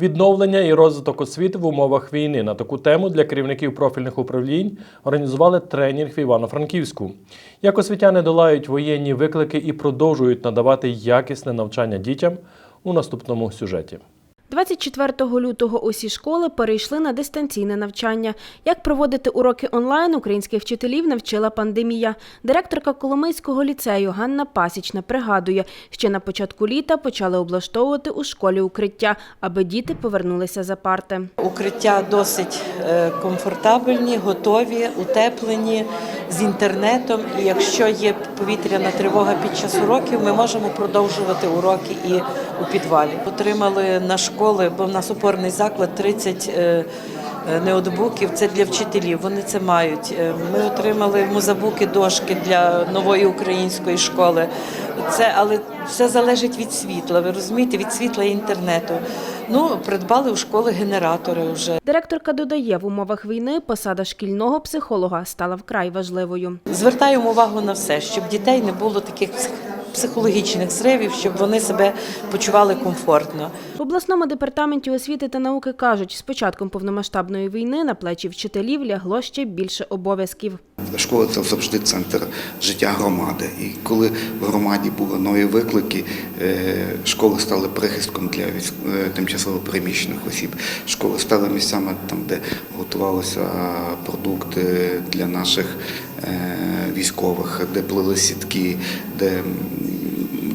Відновлення і розвиток освіти в умовах війни на таку тему для керівників профільних управлінь організували тренінг в Івано-Франківську. Як освітяни долають воєнні виклики і продовжують надавати якісне навчання дітям у наступному сюжеті. 24 лютого усі школи перейшли на дистанційне навчання. Як проводити уроки онлайн українських вчителів навчила пандемія. Директорка Коломийського ліцею Ганна Пасічна пригадує, ще на початку літа почали облаштовувати у школі укриття, аби діти повернулися за парти. Укриття досить е, комфортабельні, готові, утеплені з інтернетом. І якщо є повітряна тривога під час уроків, ми можемо продовжувати уроки і у підвалі. Отримали на школи, бо в нас опорний заклад 30 е, е, неотбуків. Це для вчителів. Вони це мають. Е, Ми отримали музабуки, дошки для нової української школи. Це але все залежить від світла. Ви розумієте, від світла і інтернету. Ну, придбали у школи генератори вже. Директорка додає, в умовах війни посада шкільного психолога стала вкрай важливою. Звертаємо увагу на все, щоб дітей не було таких психологічних зривів, щоб вони себе почували комфортно. В обласному департаменті освіти та науки кажуть, з початком повномасштабної війни на плечі вчителів лягло ще більше обов'язків. Школа це завжди центр життя громади. І коли в громаді були нові виклики, е, школи стали прихистком для військ- е, тимчасово переміщених осіб. Школи стали місцями там, де готувалися продукти для наших військових, де плили сітки, де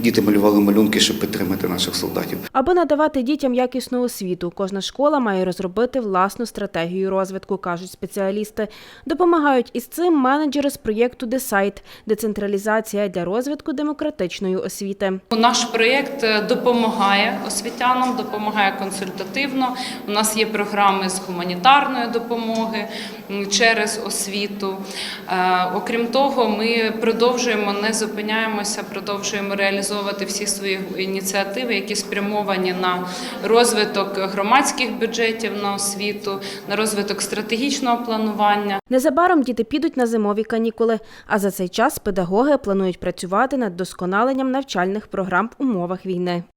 діти малювали малюнки, щоб підтримати наших солдатів. Аби надавати дітям якісну освіту, кожна школа має розробити власну стратегію розвитку, кажуть спеціалісти. Допомагають із цим менеджери з проєкту «Десайт» – децентралізація для розвитку демократичної освіти. Наш проєкт е, допомагає освітянам, допомагає консультативно. У нас є програми з гуманітарної допомоги через освіту. Е, Окрім того, ми продовжуємо, не зупиняємося, продовжуємо реалізовувати всі свої ініціативи, які спрямовані на розвиток громадських бюджетів на освіту, на розвиток стратегічного планування. Незабаром діти підуть на зимові канікули, а за цей час педагоги планують працювати над досконаленням навчальних програм в умовах війни.